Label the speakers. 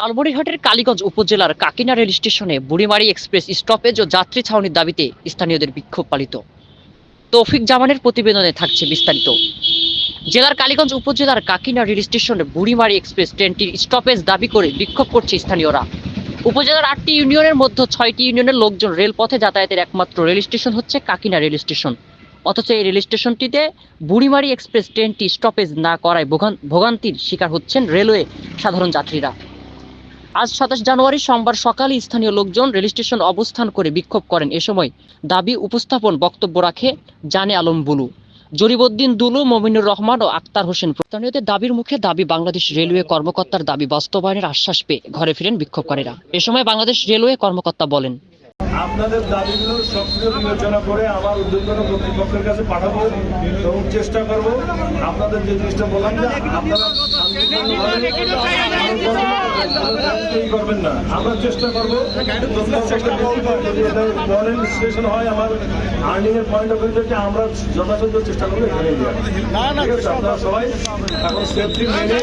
Speaker 1: লালমনিরহাটের কালীগঞ্জ উপজেলার কাকিনা রেল স্টেশনে বুড়িমারি এক্সপ্রেস স্টপেজ ও যাত্রী ছাউনির দাবিতে স্থানীয়দের বিক্ষোভ পালিত। তৌফিক জামানের প্রতিবেদনে থাকছে বিস্তারিত। জেলার কালীগঞ্জ উপজেলার কাকিনা রেল স্টেশনে বুড়িমারি এক্সপ্রেস ট্রেনটির স্টপেজ দাবি করে বিক্ষোভ করছে স্থানীয়রা। উপজেলার আটটি ইউনিয়নের মধ্যে ছয়টি ইউনিয়নের লোকজন রেলপথে যাতায়াতের একমাত্র রেল স্টেশন হচ্ছে কাকিনা রেল স্টেশন। অথচ এই রেল স্টেশনটিতে বুড়িমারি এক্সপ্রেস ট্রেনটি স্টপেজ না করায় ভোগান্তির শিকার হচ্ছেন রেলওয়ে সাধারণ যাত্রীরা। আজ সাতাশ জানুয়ারি সোমবার সকালে স্থানীয় লোকজন রেল স্টেশন অবস্থান করে বিক্ষোভ করেন। এ সময় দাবি উপস্থাপন বক্তব্য রাখে জানে আলম বুলু। জরিবউদ্দিন দুলু, মমিনুর রহমান ও আক্তার হোসেন স্থানীয়দের দাবির মুখে দাবি বাংলাদেশ রেলওয়ে কর্মকর্তার দাবি বাস্তবায়নের আশ্বাস পেয়ে ঘরে ফিরেন বিক্ষোভকারীরা। এ সময় বাংলাদেশ রেলওয়ে কর্মকর্তা বলেন
Speaker 2: আপনাদের দাবিগুলো সক্রিয় বিবেচনা করে আমার উদ্যোগন কর্তৃপক্ষের কাছে পাঠাবো এবং চেষ্টা করব। আপনাদের যে জিনিসটা বললাম যে আপনারা করবেন না। আমরা চেষ্টা করব। যদি স্টেশন হয় আমার আর্নিং এর পয়েন্ট অফ ভিউ থেকে আমরা যথাযথ চেষ্টা করব এখানে আপনারা সবাই এখন সেফটি মেনে